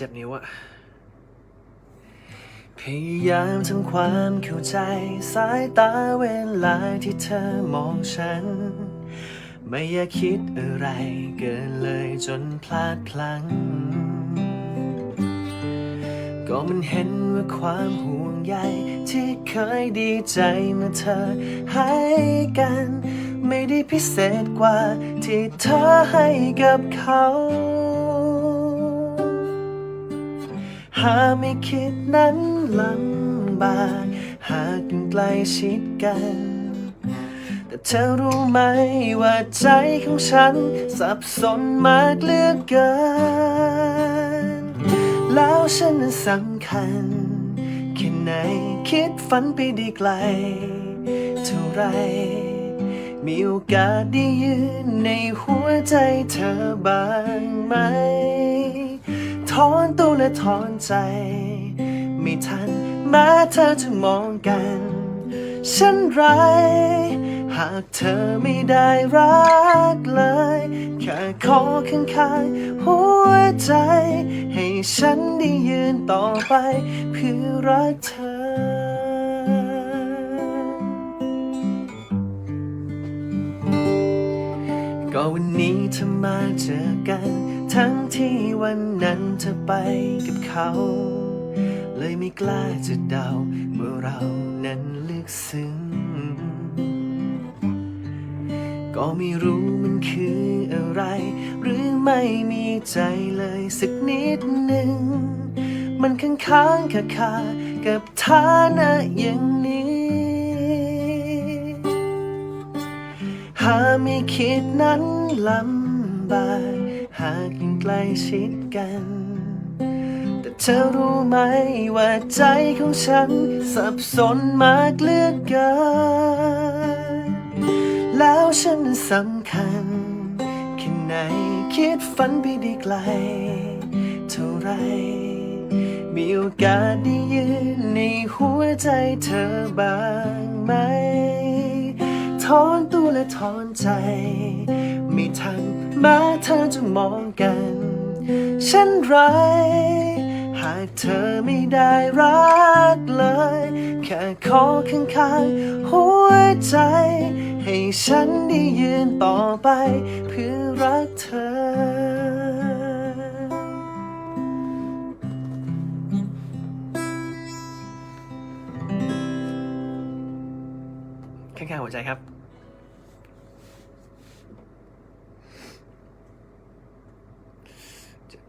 เจ็บนิ้วอะพยายามทำความเข้าใจ สายตาเวลาที่เธอมองฉัน ไม่อยากคิดอะไรเกินเลยจนพลาดพลั้งก็มันเห็นว่าความห่วงใยที่เคยดีใจเมื่อเธอให้กัน ไม่ได้พิเศษกว่าที่เธอให้กับเขา หากไม่คิดนั้นลำบากหากยังใกล้ชิดกัน แต่เธอรู้ไหมว่าใจของฉัน สับสนมากเหลือเกิน แล้วฉันนั้นสำคัญแค่ไหนคิดฝันไปได้ไกล เท่าไร มีโอกาสได้ยืนในหัวใจเธอบ้างไหม อนตัวและถอนใจ ไม่ทันแม้เธอจะมองกัน ฉันไร หากเธอไม่ได้รักเลย แค่ขอข้างๆหัวใจ ให้ฉันได้ยืนต่อไป เพื่อรักเธอก็วันนี้เธอมาเจอกัน ทั้งที่วันนั้นเธอไปกับเขา เลยไม่กล้าจะเดาว่าเรานั้นลึกซึ้ง ก็ไม่รู้มันคืออะไร หรือไม่มีใจเลยสักนิดหนึ่ง มันค้างค้างคาคากับฐานะอย่างนี้หากไม่คิดนั้นลำบาก หากยังใกล้ชิดกัน แต่เธอรู้ไหมว่าใจของฉัน สับสนมากเลือกเกิน แล้วฉันสำคัญแค่ไหนคิดฝันไปได้ไกล เท่าไร มีโอกาสได้ยืนในหัวใจเธอบ้างไหม ถอนตัวและถอนใจ ไม่ทันแม้เธอจะมองกัน ฉันไรหากเธอไม่ได้รักเลย แค่ขอข้างๆหัวใจ ให้ฉันได้ยืนต่อไป เพื่อรักเธอข้างๆหัวใจครับ เจ็บ